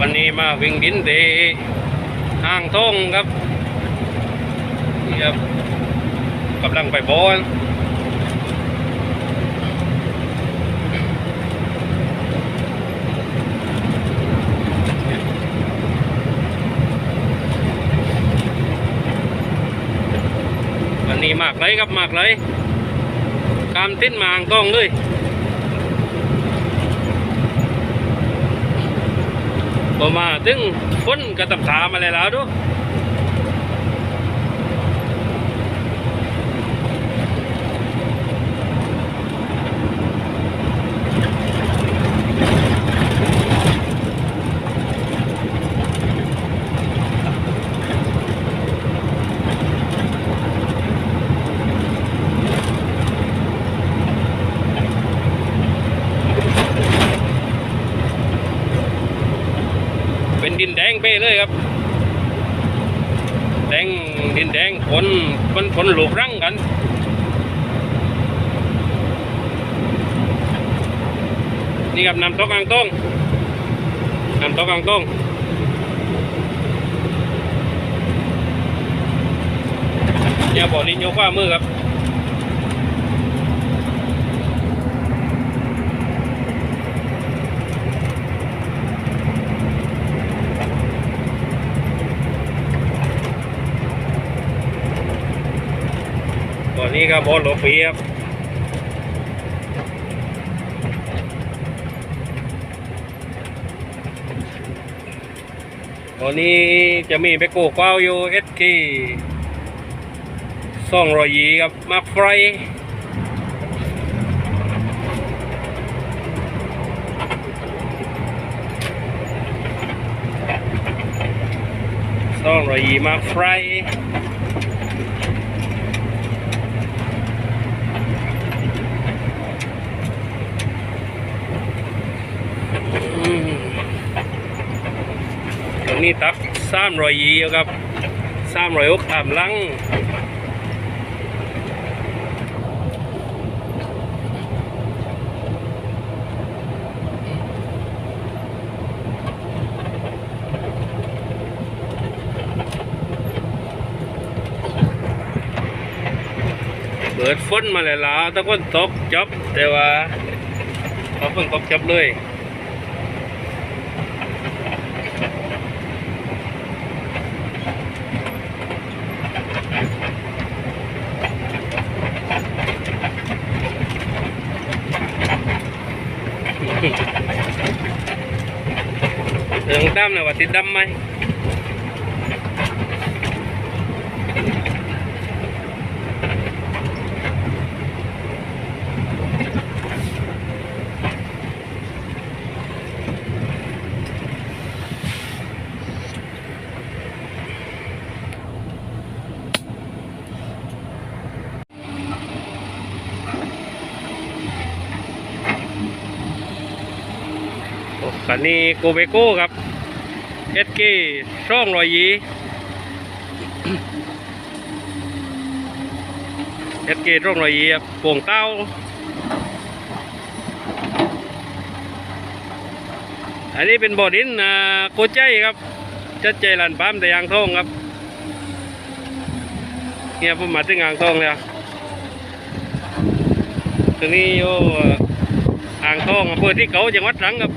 วันนี้มาวิ่งดินเดห้างทงครับนี่ครับกำลังไปบอลวันนี้มากเลยครับมากเลยกามติ้นมาอ่างทองเลย พอมาถึงคนกระตับถามอะไรแล้วดูเป็น ดินแดงไปเลยครับ แดงดินแดงผลผลผลหลูกรั้งกันนี่ครับนำโต๊ะกลางต้งนำโต๊ะกลางต้งเนี่ยบอกลิ้นยกว่ามือครับ ตอนนี้ก็บอลหลบปีครับตอนนี้จะมีเบโก้กวาวอยู่เอสกีสองรอยยีครับมาร์คไฟสองรอยยีมาร์คไฟ อืมตรง นี้ตักสามรอยยีครับสามรอยอกตามลังเปิดฝนมาแล้วล่ะตะก้นตกจบแต่ว่าพอฝนตกจบเลย ดำเนี่ยว่าติดดำไหมโอ้คันนี้โกเบโก้ครับ เอสกีช่องรอยยีเอสกีช่องรอยยีโป่งเต้าอันนี้เป็นบ่อดินอ่าโกใจครับจัดใจลันปั๊มแต่ยางทองครับเนี่ยผมมาถึงอ่างทองแล้วตรงนี้โยอ่างทองอำเภอที่เขาจังหวัดตรังครับ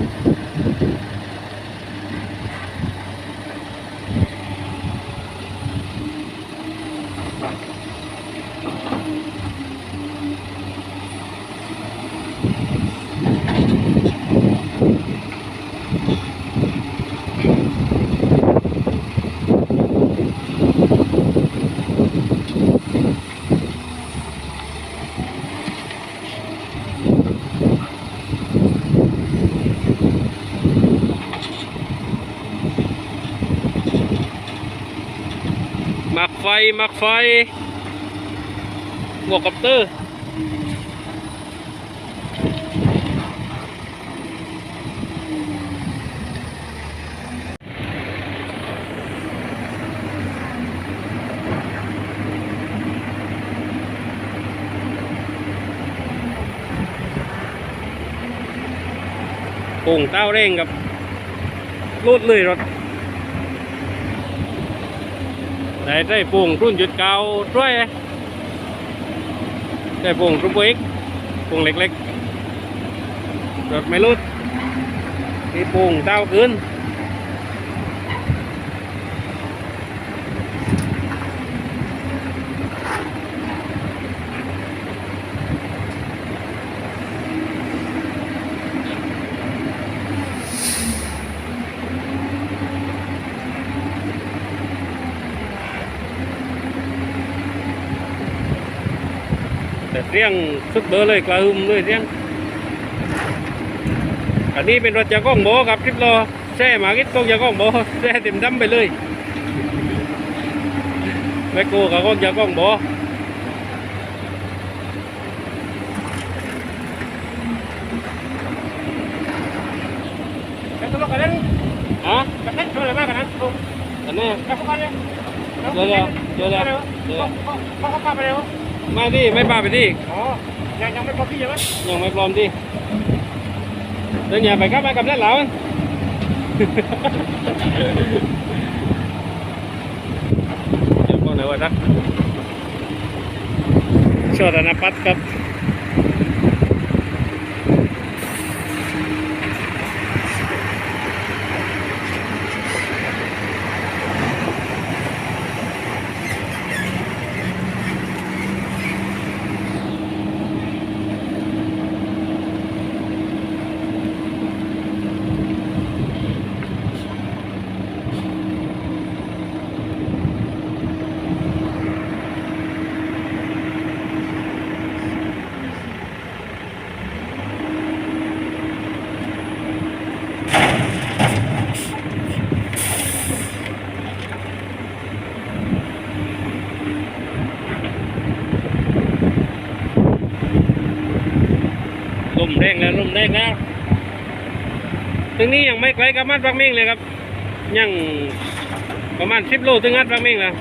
มักไฟมัก ไฟ หมวกกับเตอร์ปุ่งเต้าเร่งครับรูดเลยรถ ได้ได้ปุ่งรุ่นจุดเก่าด้วยได้ปุ่งรุ่นอีกปุ่งเล็กๆรถไม่รุดมีปุ่งเต้าขึ้น แต่เสียงสุดเบอร์เลยกระหึ่มเลยเสียงอันนี้เป็นรถจากก้องโบครับทริปโลแช่หมากิดกองจากก้องโบแช่เต็มดำไปเลยแมคโครกับก้องจากก้องโบฮะอันนี้เดี๋ยวเดี๋ยวเดี๋ยวเดี๋ยวเดี๋ยว ไม่ดิไม่ป้าไปดิยังไม่พร้อมดิเดี๋ยวอย่าไปครับไปกับนั่นเหลาเดี๋ยวบอกหน่อยว่านะโชดนพัฒน์ครับ แรงแล้วลมแรงแล้วตรงนี้ยังไม่ไกลกับมัดบางเมงเลยครับ ยังประมาณสิบโลถึงอัดบางเมงแล้ว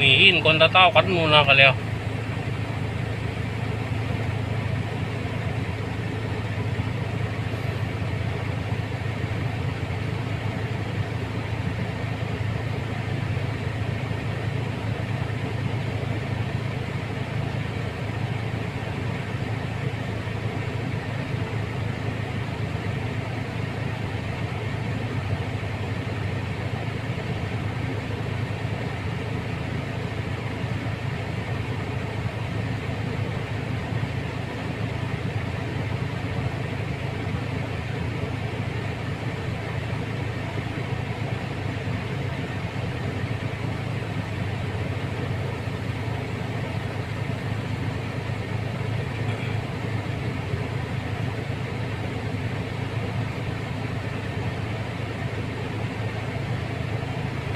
มีอินคนตะเต้ากัดมูนากันแล้ว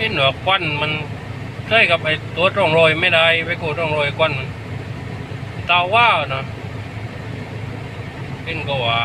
อ็นหนวควันมันใช่กับไอ้ตัวตรงรอยไม่ได้ไปกูร่องรอยควันมันเตาว่าเนาะเป็นก็ว่า